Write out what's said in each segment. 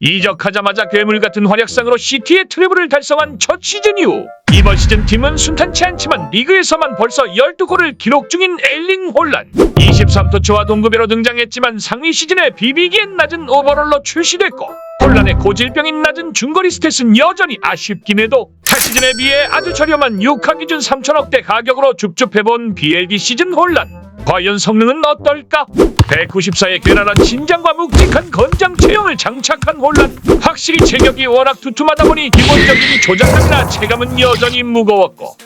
이적하자마자 괴물 같은 활약상으로 시티의 트래블을 달성한 첫 시즌 이후 이번 시즌 팀은 순탄치 않지만 리그에서만 벌써 12골을 기록 중인 엘링 혼란. 23토치와 동급여로 등장했지만 상위 시즌에 비비기엔 낮은 오버롤로 출시됐고 혼란의 고질병인 낮은 중거리 스탯은 여전히 아쉽긴 해도 타 시즌에 비해 아주 저렴한 6화 기준 3천억대 가격으로 줍줍해본 BLD 시즌 혼란. 과연 성능은 어떨까? 194의 괴랄한 신장과 묵직한 건장 체형 을 장착한 혼란. 확실히 체격이 워낙 두툼하다 보니 기본적인 조작감이나 체감은 여전히 무거웠고.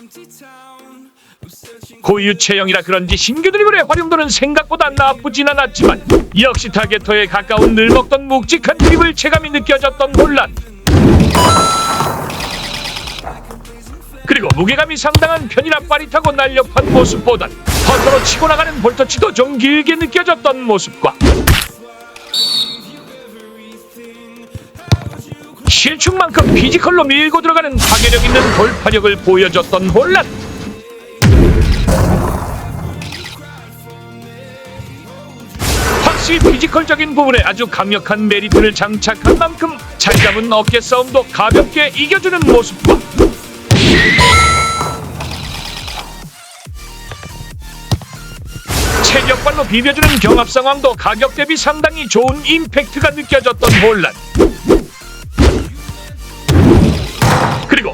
고유 체형이라 그런지 신규 드리블의 활용도는 생각보다 나쁘진 않았지만 역시 타겟터에 가까운 늘 먹던 묵직한 드리블 체감이 느껴졌던 혼란. 그리고 무게감이 상당한 편이라 빠릿하고 날렵한 모습보단 퍼터로 치고 나가는 볼터치도 좀 길게 느껴졌던 모습과 실축만큼 피지컬로 밀고 들어가는 파괴력 있는 돌파력을 보여줬던 혼란 확실히 피지컬적인 부분에 아주 강력한 메리트를 장착한 만큼 잘 잡은 어깨 싸움도 가볍게 이겨주는 모습과 체력발로 비벼주는 경합 상황도 가격 대비 상당히 좋은 임팩트가 느껴졌던 혼란.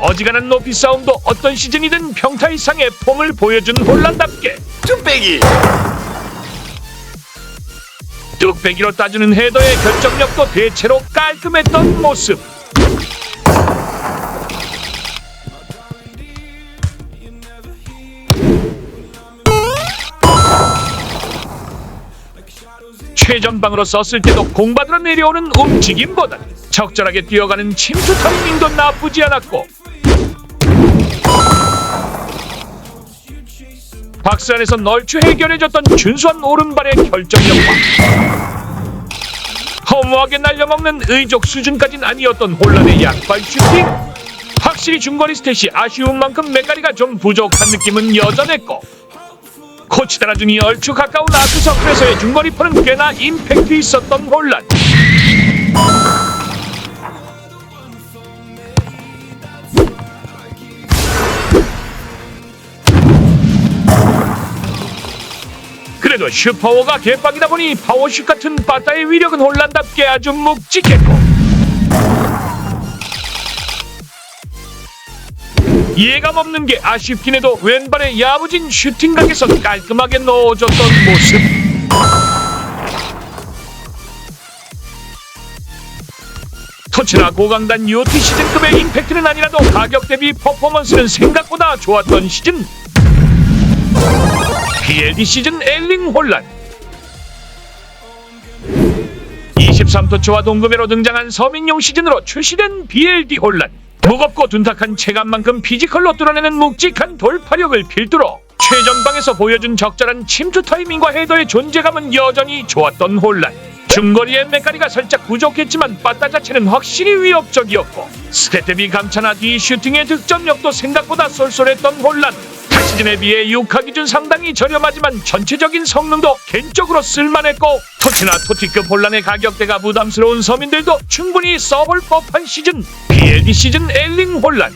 어지간한 높이 싸움도 어떤 시즌이든 평타 이상의 폼을 보여준 혼란답게 뚝배기 뚝배기로 따주는 헤더의 결정력도 대체로 깔끔했던 모습. 최전방으로 썼을 때도 공받으러 내려오는 움직임보다 적절하게 뛰어가는 침투 타이밍도 나쁘지 않았고 박스 안에서 널추 해결해줬던 준수한 오른발의 결정력과 허무하게 날려먹는 의족 수준까진 아니었던 혼란의 약발 슈팅. 확실히 중거리 스탯이 아쉬운 만큼 메가리가 좀 부족한 느낌은 여전했고 코치 따라준이 얼추 가까운 아트서클에서의 중거리 퍼는 꽤나 임팩트 있었던 혼란 그래도 슈퍼워가 개빡이다 보니 파워슛 같은 바타의 위력은 혼란답게 아주 묵직했고. 이해감 없는 게 아쉽긴 해도 왼발의 야무진 슈팅각에서 깔끔하게 넣어줬던 모습. 토치나 고강단 UT 시즌급의 임팩트는 아니라도 가격 대비 퍼포먼스는 생각보다 좋았던 시즌. BLD 시즌 엘링 혼란 23토치와 동급여로 등장한 서민용 시즌으로 출시된 BLD 혼란 무겁고 둔탁한 체감만큼 피지컬로 뚫어내는 묵직한 돌파력을 필두로 최전방에서 보여준 적절한 침투 타이밍과 헤더의 존재감은 여전히 좋았던 혼란 중거리의 메가리가 살짝 부족했지만 빠따 자체는 확실히 위협적이었고 스탯 대비 감차나 뒤 슈팅의 득점력도 생각보다 쏠쏠했던 혼란 타 시즌에 비해 6화 기준 상당히 저렴하지만 전체적인 성능도 개인적으로 쓸만했고 토치나 토티급 혼란의 가격대가 부담스러운 서민들도 충분히 써볼 법한 시즌 BLD 시즌 엘링 혼란